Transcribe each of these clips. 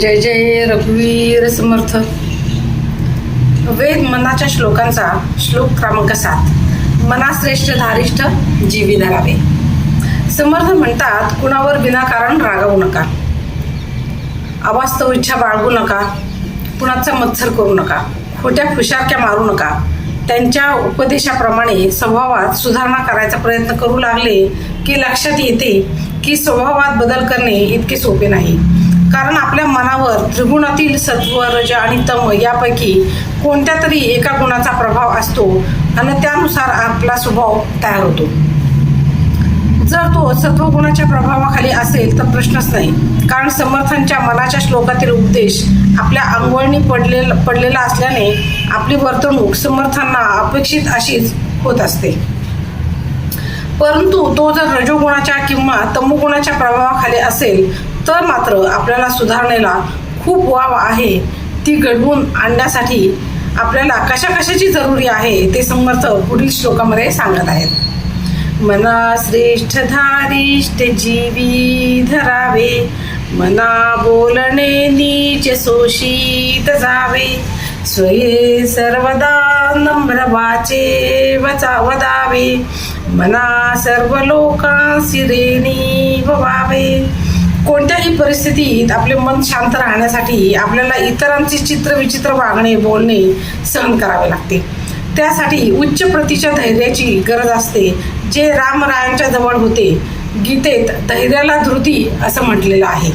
जय जय रघुवीर समर्थ. वेद मनाच्या श्लोकांचा श्लोक क्रमांक सात. मनाश्रेष्ठ धारिष्ठ जीवी धरावे समर्थ म्हणतात कुणावर विनाकारण रागावू नका. अवास्तव इच्छा बाळगू नका. कुणाचा मत्सर करू नका. खोट्या खुशारक्या मारू नका. त्यांच्या उपदेशाप्रमाणे स्वभावात सुधारणा करायचा प्रयत्न करू लागले की लक्षात येते की स्वभावात बदल करणे इतके सोपे नाही. कारण आपल्या मनावर त्रिगुणातील सत्व रज आणि तम यापैकी कोणत्या तरी एका गुणाचा प्रभाव असतो आणि त्यानुसार आपला स्वभाव तयार होतो. जर तो सत्वगुणाच्या प्रभावाखाली असेल तर प्रश्नच नाही. कारण समर्थांच्या मनाच्या श्लोकातील उपदेश आपल्या अंगवळणी पडलेला पडलेला असल्याने आपली वर्तणूक समर्थांना अपेक्षित अशीच होत असते. परंतु तो जर रजोगुणाच्या किंवा तमोगुणाच्या प्रभावाखाली असेल तर मात्र आपल्याला सुधारणेला खूप वाव आहे. ती घडवून आणण्यासाठी आपल्याला कशा कशाची जरुरी आहे ते समर्थ पुढील श्लोकामध्ये सांगत आहेत. मना श्रेष्ठ धारिष्ठ जीवी धरावे. मना बोलणे नीच शोषित जावे. स्वये सर्वदा नम्र वाचे वचा वदावे. मना सर्व लोकांसी रेणी व्हावे कोणत्याही परिस्थितीत आपले मन शांत राहण्यासाठी आपल्याला इतरांचे चित्र विचित्र वागणे बोलणे सहन करावे लागते. त्यासाठी उच्च प्रतीच्या धैर्याची गरज असते. जे रामरायांच्या जवळ होते गीतेत धैर्याला धृती असं म्हटलेलं आहे.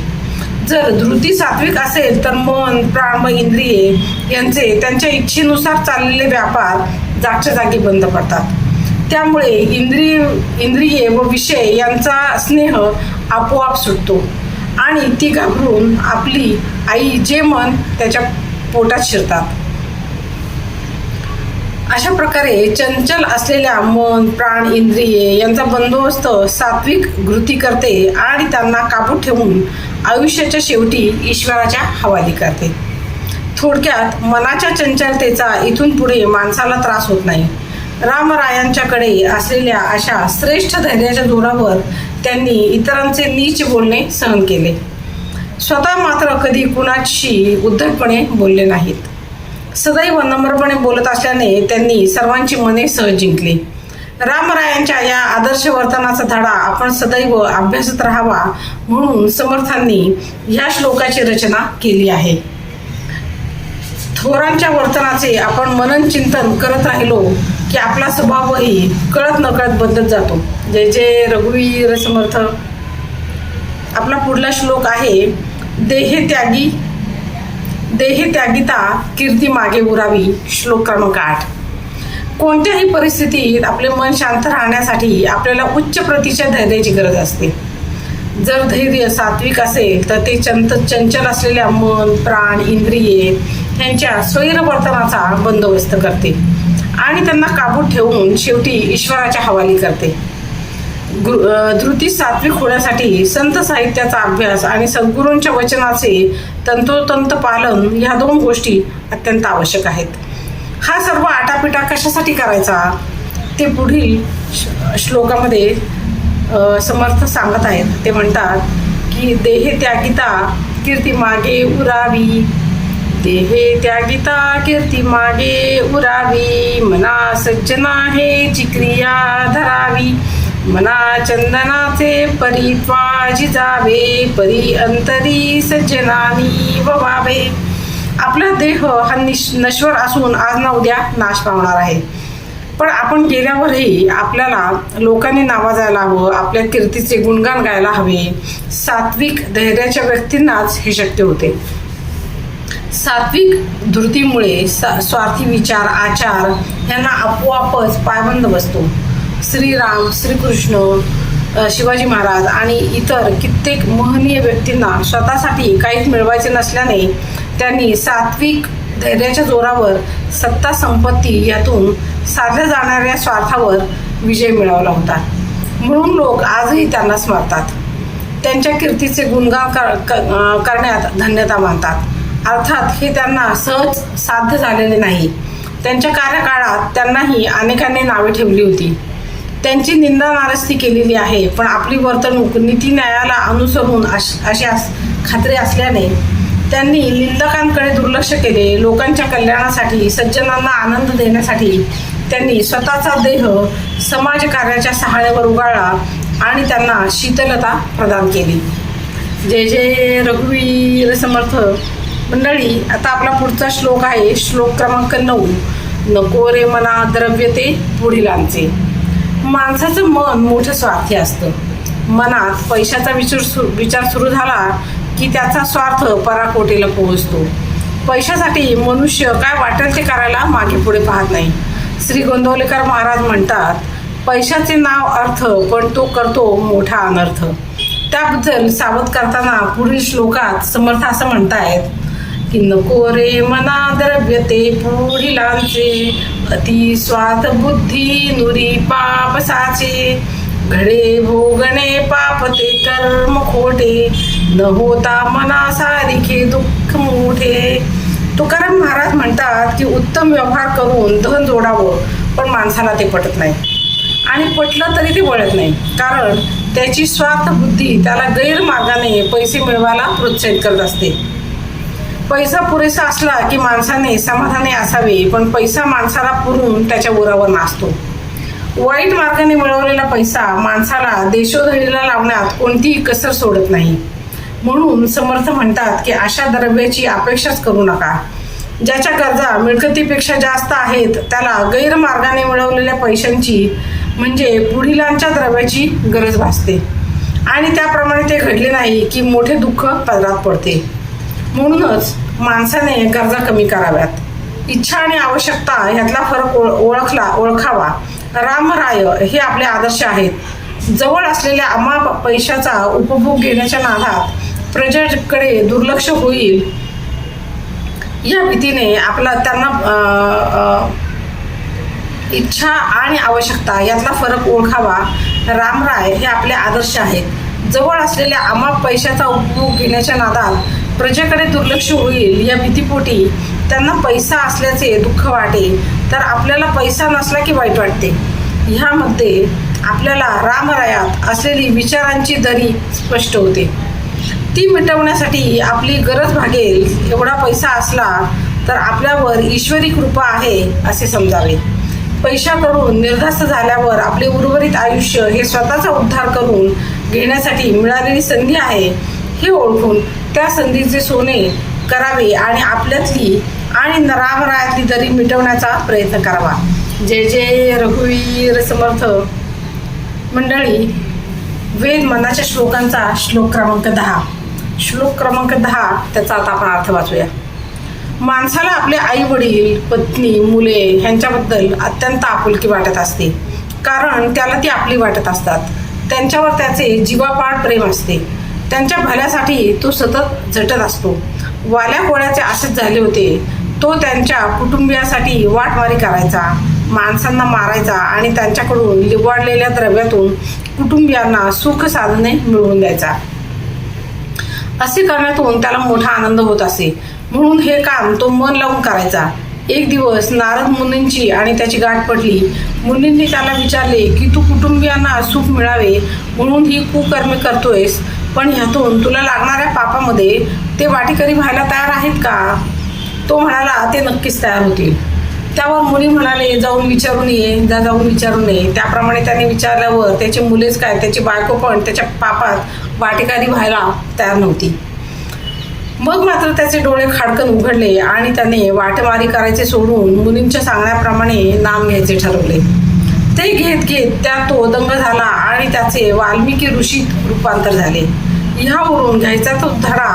जर धृती सात्विक असेल तर मन प्राण व इंद्रिये यांचे त्यांच्या इच्छेनुसार चाललेले व्यापार जागच्या जागी बंद पडतात. त्यामुळे इंद्रिय इंद्रिये व विषय यांचा स्नेह आपोआप सुटतो. आणि ती घाबरून आपली आई जे मन त्याच्या पोटात शिरतात. अशा प्रकारे चंचल असलेल्या मन प्राण इंद्रिये यांचा बंदोबस्त सात्विक कृती करते आणि त्यांना काबूत ठेवून आयुष्याच्या शेवटी ईश्वराच्या हवाली करते. थोडक्यात मनाच्या चंचलतेचा इथून पुढे माणसाला त्रास होत नाही. रामरायांच्याकडे असलेल्या अशा श्रेष्ठ धैर्याच्या जोरावर त्यांनी इतरांचे नीच बोलणे सहन केले. स्वतः मात्र कधी कुणाशी उद्धटपणे बोलले नाहीत. सदैव नम्रपणे बोलत असल्याने त्यांनी सर्वांची मने सहज जिंकली. रामरायांच्या या आदर्श वर्तनाचा धडा आपण सदैव अभ्यासत राहावा म्हणून समर्थांनी ह्या श्लोकाची रचना केली आहे. थोरांच्या वर्तनाचे आपण मनन चिंतन करत राहिलो की आपला स्वभावही कळत नकळत बदलत जातो. जय जय रघुवीर समर्थ. आपला पुढला श्लोक आहे देहे त्यागी देहे त्यागिता कीर्ती मागे उरावी. श्लोक क्रमांक आठ कोणत्याही परिस्थितीत आपले मन शांत राहण्यासाठी आपल्याला उच्च प्रतीच्या धैर्याची गरज असते. जर धैर्य सात्विक असेल तर ते चंत चंचल असलेल्या मन प्राण इंद्रिये यांच्या स्वैरवर्तनाचा बंदोबस्त करते आणि त्यांना काबूत ठेवून शेवटी ईश्वराच्या हवाली करते. धृती सात्विक होण्यासाठी संत साहित्याचा अभ्यास आणि सद्गुरूंच्या वचनाचे तंतोतंत पालन ह्या दोन गोष्टी अत्यंत आवश्यक आहेत. हा सर्व आटापिटा कशासाठी करायचा? ते पुढील श्लोकामध्ये समर्थ सांगत आहेत. ते म्हणतात की देहे त्यागिता कीर्ती मागे उरावी. देहे त्यागिता कीर्ती मागे उरावी. मना सज्जना हे क्रिया धरावी. मना चंदनाचे परित्वाजी जावे परी अंतरी सज्जनानी ववावे. आपला देह हा निश नश्वर असून आज ना उद्या नाश पावणार आहे. पण आपण गेल्यावरही आपल्याला लोकांनी नावाजायला हवं आपल्या कीर्तीचे गुणगान गायला हवे. सात्विक धैर्याच्या व्यक्तींनाच हे शक्य होते. सात्विक धृतीमुळे सा स्वार्थी विचार आचार यांना आपोआपच पायबंद बसतो. श्रीराम श्रीकृष्ण शिवाजी महाराज आणि इतर कित्येक महनीय व्यक्तींना स्वतःसाठी काहीच मिळवायचे नसल्याने त्यांनी सात्विक धैर्याच्या जोरावर सत्ता संपत्ती यातून साधल्या जाणाऱ्या स्वार्थावर विजय मिळवला होता. म्हणून लोक आजही त्यांना स्मरतात. त्यांच्या कीर्तीचे गुणगान कर, क- करण्यात धन्यता मानतात. अर्थात हे त्यांना सहज साध्य झालेले नाही. त्यांच्या कार्यकाळात त्यांनाही अनेकांनी नावे ठेवली होती. त्यांची निंदा नारस्ती केलेली आहे. पण आपली वर्तणूक नीती न्यायाला अनुसरून अश अशी अस- खात्री असल्याने त्यांनी निंदकांकडे दुर्लक्ष केले. लोकांच्या कल्याणासाठी सज्जनांना आनंद देण्यासाठी त्यांनी स्वतःचा देह समाजकार्याच्या सहाय्यावर उगाळला आणि त्यांना शीतलता प्रदान केली. जय जय रघुवीर समर्थ. मंडळी आता आपला पुढचा श्लोक आहे. श्लोक क्रमांक नऊ. नको रे मना द्रव्य ते पुढीलांचे. माणसाचं मन मोठं स्वार्थी असतं. मनात पैशाचा विचार सु विचार सुरू झाला की त्याचा स्वार्थ पराकोटीला पोहोचतो. पैशासाठी मनुष्य काय वाटेल ते करायला मागे पुढे पाहत नाही. श्री गोंदवलेकर महाराज म्हणतात पैशाचे नाव अर्थ पण तो करतो मोठा अनर्थ. त्याबद्दल सावध करताना पुढील श्लोकात समर्थ असं म्हणतायत की नको रे मना द्रव्य ते पुढीलांचे अति स्वार्थ बुद्धी नुरी पाप साचे। घडे भोगणे पाप ते कर्म खोटे। न होता मना सारिखे दुःख मोठे। तुकाराम महाराज म्हणतात की उत्तम व्यवहार करून धन जोडावं पण माणसाला ते पटत नाही. आणि पटलं तरी ते वळत नाही. कारण त्याची स्वार्थ बुद्धी त्याला गैरमार्गाने पैसे मिळवायला प्रोत्साहित करत असते. पैसा पुरेसा असला की माणसाने समाधानी असावे पण पैसा माणसाला पुरून त्याच्या उरावर नाचतो. वाईट मार्गाने मिळवलेला पैसा माणसाला देशोधडीला लावण्यात कोणतीही कसर सोडत नाही. म्हणून समर्थ म्हणतात की अशा द्रव्याची अपेक्षाच करू नका. ज्याच्या गरजा मिळकतीपेक्षा जास्त आहेत त्याला गैरमार्गाने मिळवलेल्या पैशांची म्हणजे पुढिलांच्या द्रव्याची गरज भासते. आणि त्याप्रमाणे ते घडले नाही की मोठे दुःख पदरात पडते. म्हणूनच माणसाने गरजा कमी कराव्यात. इच्छा आणि आवश्यकता ह्यातला फरक ओळ ओळखला ओळखावा. रामराय हे आपले आदर्श आहेत. जवळ असलेल्या अमा पैशाचा उपभोग घेण्याच्या नादात प्रजेकडे दुर्लक्ष होईल. या भीतीने आपला त्यांना इच्छा आणि आवश्यकता यातला फरक ओळखावा. रामराय हे आपले आदर्श आहेत. जवळ असलेल्या अमाप पैशाचा उपभोग घेण्याच्या नादात प्रजेकडे दुर्लक्ष होईल या भीतीपोटी त्यांना पैसा असल्याचे दुःख वाटे तर आपल्याला पैसा नसला की वाईट वाटते. ह्यामध्ये आपल्याला रामरायात असलेली विचारांची दरी स्पष्ट होते. ती मिटवण्यासाठी आपली गरज भागेल एवढा पैसा असला तर आपल्यावर ईश्वरी कृपा आहे असे समजावे. पैशाकडून निर्धास्त झाल्यावर आपले उर्वरित आयुष्य हे स्वतःचा उद्धार करून घेण्यासाठी मिळालेली संधी आहे हे ओळखून त्या संधीचे सोने करावे आणि आपल्यातली आणि रामरायातली दरी मिटवण्याचा प्रयत्न करावा. जय जय रघुवीर समर्थ. मंडळी वेद मनाच्या श्लोकांचा श्लोक क्रमांक दहा. श्लोक क्रमांक दहा त्याचा आता आपण अर्थ वाचूया. माणसाला आपले आई वडील पत्नी मुले ह्यांच्याबद्दल अत्यंत आपुलकी वाटत असते. कारण त्याला ती आपली वाटत असतात. त्यांच्यावर त्याचे जीवापाड प्रेम असते. त्यांच्या भल्यासाठी तो सतत झटत असतो. वाल्या कोळ्याचे असेच झाले होते. तो त्यांच्या कुटुंबियासाठी वाटमारी करायचा माणसांना मारायचा आणि त्यांच्याकडून लिवाडलेल्या द्रव्यातून कुटुंबियांना सुख साधने मिळवून द्यायचा. असे करण्यातून त्याला मोठा आनंद होत असे. म्हणून हे काम तो मन लावून करायचा. एक दिवस नारद मुनींची आणि त्याची गाठ पडली. मुनींनी त्याला विचारले की तू कुटुंबियांना सुख मिळावे म्हणून ही कुकर्मे करतोयस. पण ह्यातून तुला लागणाऱ्या पापामध्ये ते वाटेकरी व्हायला तयार आहेत का? तो म्हणाला ते नक्कीच तयार होतील. त्यावर मुली म्हणाले जाऊन विचारून ये जा जाऊन विचारून ये. त्याप्रमाणे त्याने विचारल्यावर त्याची मुलेच काय त्याची बायको पण त्याच्या पापात वाटेकारी व्हायला तयार नव्हती. मग मात्र त्याचे डोळे खाडकन उघडले आणि त्याने वाटेमारी करायचे सोडून मुलींच्या सांगण्याप्रमाणे नाम घ्यायचे ठरवले. ते घेत घेत त्यात तो दंग झाला आणि त्याचे वाल्मिकी ऋषीत रूपांतर झाले. ह्यावरून घ्यायचा तो धडा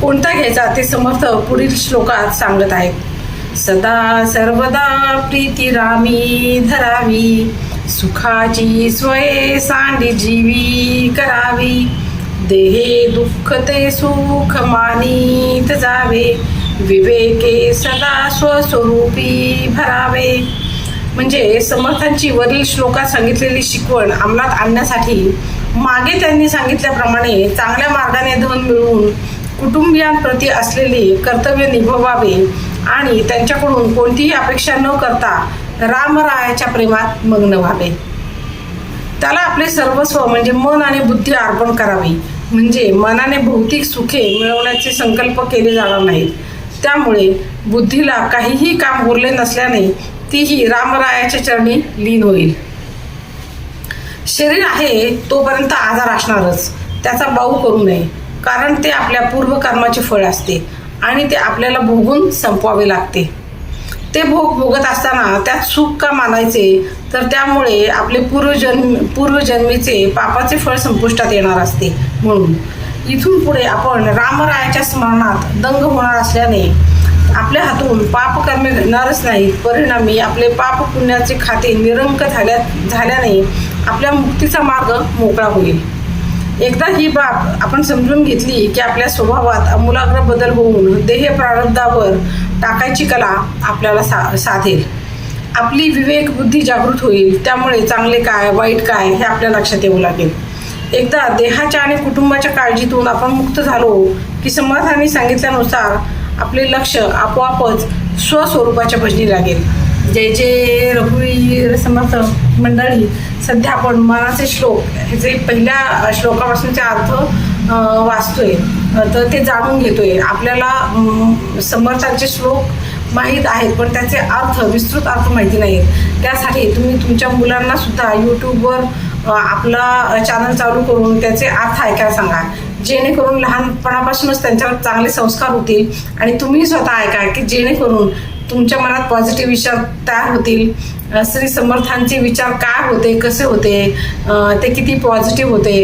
कोणता घ्यायचा ते समर्थ पुढील श्लोकात सांगत आहेत. सदा सर्वदा प्रीती रामी धरावी सुखाची स्वये सांडी जीवी करावी. देहे दुःख ते सुख मानित जावे विवेके सदा स्वस्वरूपी भरावे. म्हणजे समर्थांची वरील श्लोकात सांगितलेली शिकवण अंमलात आणण्यासाठी मागे त्यांनी सांगितल्याप्रमाणे चांगल्या मार्गाने धन मिळवून कुटुंबियांप्रती असलेले कर्तव्य निभवावे आणि त्यांच्याकडून कोणतीही अपेक्षा न करता रामरायाच्या प्रेमात मग्न व्हावे. त्याला आपले सर्वस्व म्हणजे मन आणि बुद्धी अर्पण करावी. म्हणजे मनाने भौतिक सुखे मिळवण्याचे संकल्प केले जाणार नाहीत. त्यामुळे बुद्धीला काहीही काम उरले नसल्याने तीही रामरायाच्या चरणी लीन होईल. शरीर आहे तोपर्यंत आजार असणारच. त्याचा बाऊ करू नये कारण ते आपल्या पूर्वकर्माचे फळ असते आणि ते आपल्याला भोगून संपवावे लागते. ते भोग भोगत असताना त्यात सुख का मानायचे तर त्यामुळे आपले पूर्वजन्म पूर्वजन्मीचे पापाचे फळ संपुष्टात येणार असते. म्हणून इथून पुढे आपण रामरायाच्या स्मरणात दंग होणार असल्याने आपल्या हातून पापकर्मे घडणारच नाहीत. परिणामी आपले पाप पुण्याचे खाते निरंक झाल्या झाल्याने आपल्या मुक्तीचा मार्ग मोकळा होईल. एकदा ही बाब आपण समजून घेतली की आपल्या स्वभावात अमूलाग्र बदल होऊन देह प्रारब्धावर टाकायची कला आपल्याला सा साधेल. आपली विवेक बुद्धी जागृत होईल. त्यामुळे चांगले काय वाईट काय हे आपल्या लक्षात येऊ लागेल. एकदा देहाच्या आणि कुटुंबाच्या काळजीतून आपण मुक्त झालो की समाधानी सांगितल्यानुसार आपले लक्ष आपोआपच स्वस्वरूपाच्या भजनी लागेल. जय जय रघुवीर समर्थ मंडळी. सध्या आपण मनाचे श्लोक हे जे पहिल्या श्लोकापासूनचे अर्थ वाचतोय तर ते जाणून घेतोय. आपल्याला समर्थांचे श्लोक माहीत आहेत पण त्याचे अर्थ विस्तृत अर्थ माहिती नाहीत. त्यासाठी तुम्ही तुमच्या मुलांना सुद्धा यूट्यूबवर आपला चॅनल चालू करून त्याचे अर्थ ऐकायला सांगा. जेणेकरून लहानपणापासूनच त्यांच्यावर चांगले संस्कार होतील आणि तुम्ही स्वतः ऐका की जेणेकरून तुमच्या मनात पॉझिटिव्ह विचार तयार होतील. श्री समर्थांचे विचार काय होते कसे होते ते किती पॉझिटिव्ह होते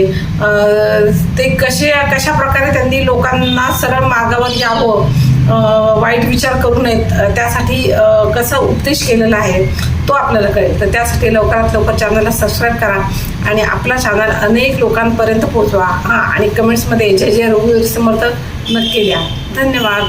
ते कसे कशा प्रकारे त्यांनी लोकांना सरळ मार्गावर यावं वाईट विचार करू नयेत. त्यासाठी कसं कसा उपदेश केलेला आहे तो आपल्याला कळेल. तर त्यासाठी लवकरात लवकर चॅनलला सबस्क्राईब करा आणि आपला चॅनल अनेक लोकांपर्यंत पोहोचवा. हां आणि कमेंट्समध्ये जय जय रघुवीर समर्थ नक्की द्या धन्यवाद.